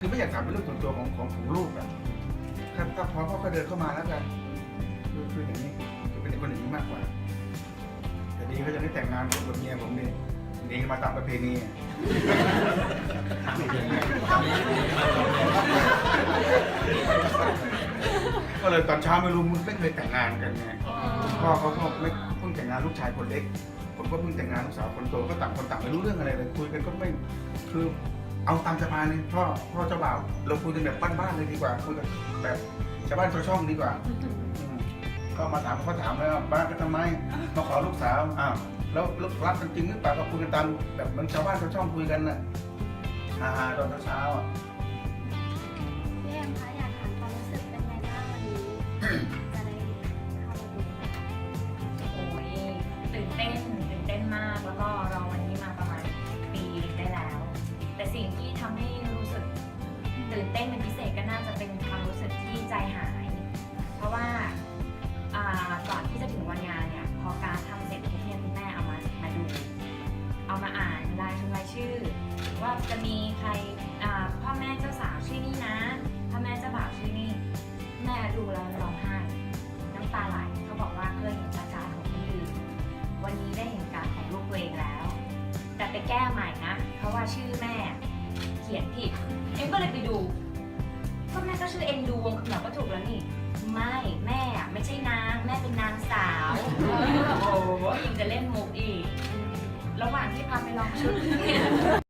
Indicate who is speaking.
Speaker 1: คือไม่อยากถามเป็นเรื่องส่วนตัวของของของลูกอะถ้าถ้าพอพ่อก็เดินเข้ามาแล้วกันคือคืออย่างนี้จะเป็นคนอย่างนี้มากกว่า แต่ดีเขาจะได้แต่งงานกับเมียผมนี่หนีมาตามประเพณีอะก็เลยตอนเช้าไม่รู้มึงไม่เคยแต่งงานกันไงพ่อเขาก็ไม่เพิ่งแต่งงานลูกชายคนเล็ก ผมก็เพิ่งแต่งงานลูกสาวคนโตก็ต่างคนต่างไม่รู้เรื่องอะไรเลยคุยกันก็ไม่คือ เอาตามสบายเลยพ่อพ่อเจ้าบ่าวเราคุยกันแบบบ้านๆเลยดีกว่าคุยกันแบบชาวบ้านชาวช่องดีกว่าอืมก็มาถามเขาถามแล้วบ้านก็ทำไมมาขอลูกสาวอ้าวแล้วแล้วรักกันจริงหรือเปล่าก็คุยกันตามแบบเหมันชาวบ้านชาวช่องคุยกันน่ะฮ่าๆตอนเช้าๆอะ
Speaker 2: พี่เอ็มคะอยากถามความรู้สึกเป็นไงบ้างวันนี้
Speaker 3: ตื่นเต้นเป็นพิเศษก็น่าจะเป็นความรู้สึกที่ใจหาย เพราะว่าก่อนที่จะถึงวันงานเนี่ยพอการทำเสร็จปุ๊บเนี่ยคุณแม่เอามามาดู เอามาอ่านรายชื่อรายชื่อ ว่าจะมีใครพ่อแม่เจ้าสาวชื่อนี่นะพ่อแม่เจ้าบ่าวชื่อนี่แม่ดูแล้วร้องไห้น้ำตาไหลเขาบอกว่าเคยเห็นอาการของคนอื่วันนี้ได้เห็นการของลูกตัวเองแล้ว แต่ไปแก้ใหม่นะ เพราะว่าชื่อแม่เขียนผิด ก็เลยไปดู ก็แม่ก็ชื่อเอ็นดูวงคำหนก็ถูกแล้วนี่ ไม่แม่อะไม่ใช่นาง แม่เป็นนางสาว โอ้โหยังจะเล่นมุกอีก ระหว่างที่พาไปลองชุด